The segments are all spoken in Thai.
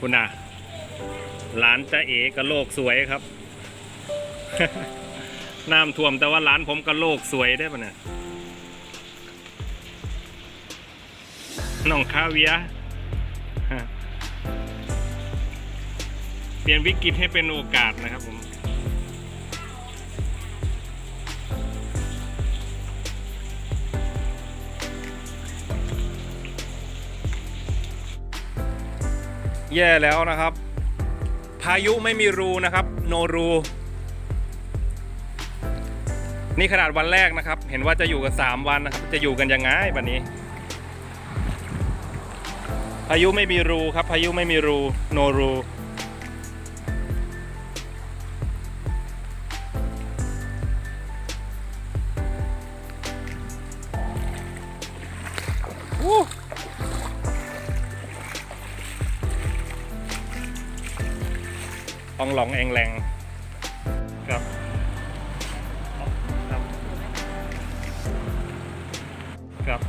คุณน่ะร้านจะเอกระโลกสวยครับ น้ำท่วมแต่ว่าร้านผมกระโลกสวยได้ปะเนี่ยน้องคาเวียเปลี่ยนวิกฤตให้เป็นโอกาสนะครับผม แย่แล้วนะครับ พายุไม่มีรูนะครับ โนรู นี่ขนาดวันแรกนะครับ เห็นว่าจะอยู่กัน 3 วันนะครับ จะอยู่กันยังไงบันนี้ พายุไม่มีรูครับ พายุไม่มีรู โนรู no ต้องหลองเองแรงครับครับครับ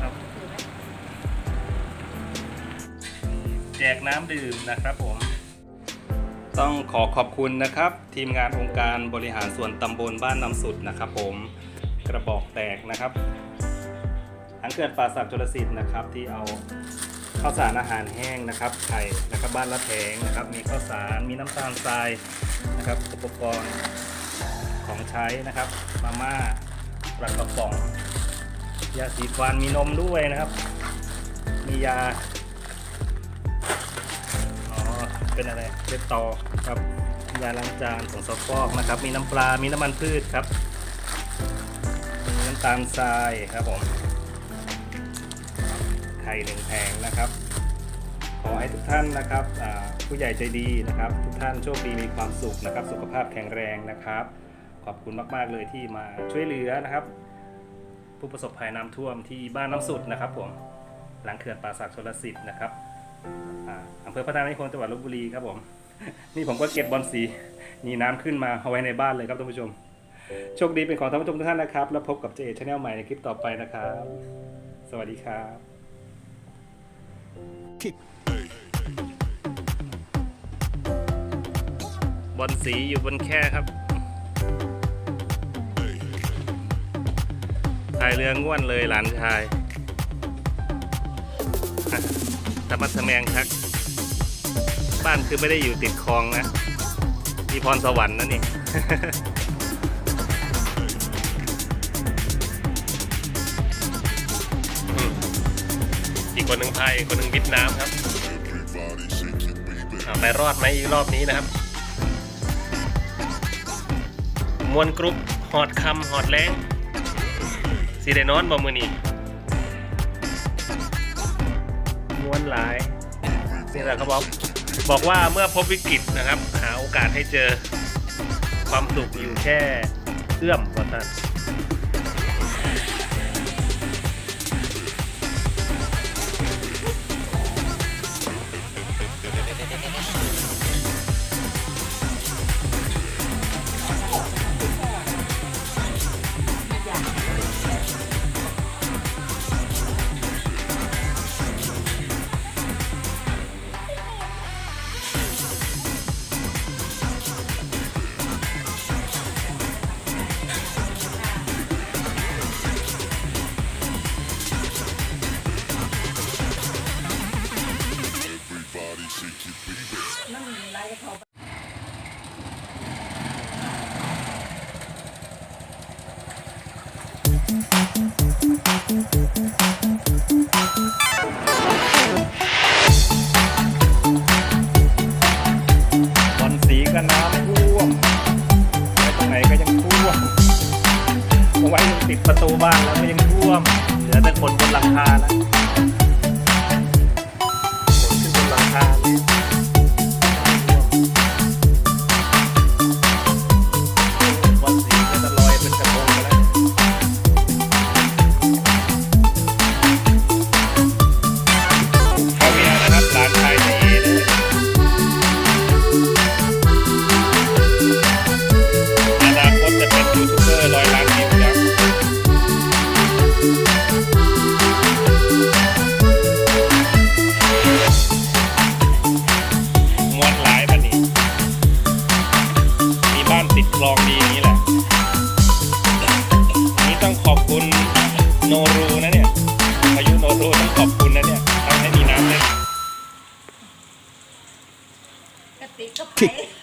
ครับ แจกน้ำดื่มนะครับผม ต้องขอขอบคุณนะครับ ทีมงานองค์การบริหารส่วนตำบลบ้านน้ำสุดนะครับผมกระบอกแตกนะครับทั้งเกิดป่าศักดิ์จุลสิทธิ์นะครับที่เอา ข้าวสารอาหารแห้งนะครับไข่นะครับบ้านละแผงนะครับ มีข้าวสารมีน้ำตาลทรายนะครับ อุปกรณ์ของใช้นะครับ มาม่าปลากระป๋องยาสีฟันมีนมด้วยนะครับ มียาอ๋อเป็นอะไรเป็นตอครับยาล้างจานของซอฟอกนะครับ มีน้ำปลา มีน้ำมันพืชครับ มีน้ำตาลทรายครับผม ข่หนึ่งแผงนะครับ ขอให้ทุกท่านนะครับผู้ใหญ่ใจดีนะครับ ทุกท่านโชคดีมีความสุขนะครับ สุขภาพแข็งแรงนะครับ ขอบคุณมาก ๆ เลยที่มาช่วยเหลือนะครับ ผู้ประสบภัยน้ำท่วมที่บ้านน้ำสุดนะครับผมหลังเขื่อนป่าสักชลสิทธิ์นะครับอำเภอพัฒนานิคมจังหวัดลบบุรีครับผม นี่ผมก็เก็บบอลสีมีน้ำขึ้นมาเอาไว้ในบ้านเลยครับท่านผู้ชม โชคดีเป็นของท่านผู้ชมทุกท่านนะครับ แล้วพบกับเจเอชแนลใหม่ในคลิปต่อไปนะครับ สวัสดีครับ บอลสีอยู่บนแค่ครับพายเรือง่วนเลยหลานชายธรรมะทะแมงครับบ้านคือไม่ได้อยู่ติดคลองนะมีพรสวรรค์นั่ คนหนึ่งพายคนหนึ่งวิทน้ำครับเอาไปรอดไหมรอบนี้นะครับ มวนกรุ๊ปหอดคำหอดแรงสีไดนอนบ่มือนี้ม้วนหลายนี่แหละเขาบอกบอกว่าเมื่อพบวิกฤตนะครับ หาโอกาสให้เจอความสุขอยู่แค่เอื้อมว่าท่าน kick.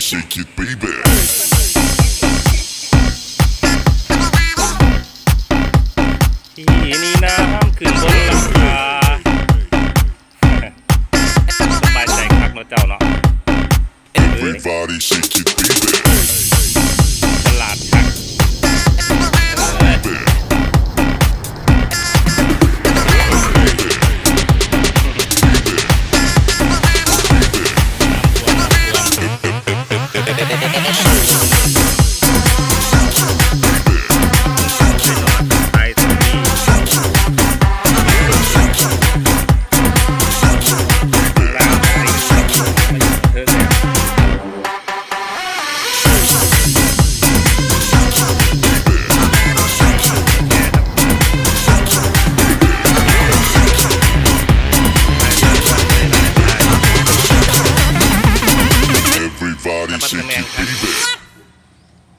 Shake it, baby.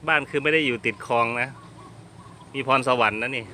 บ้านคือไม่ได้อยู่ติดคลองนะ มีพรสวรรค์นะนี่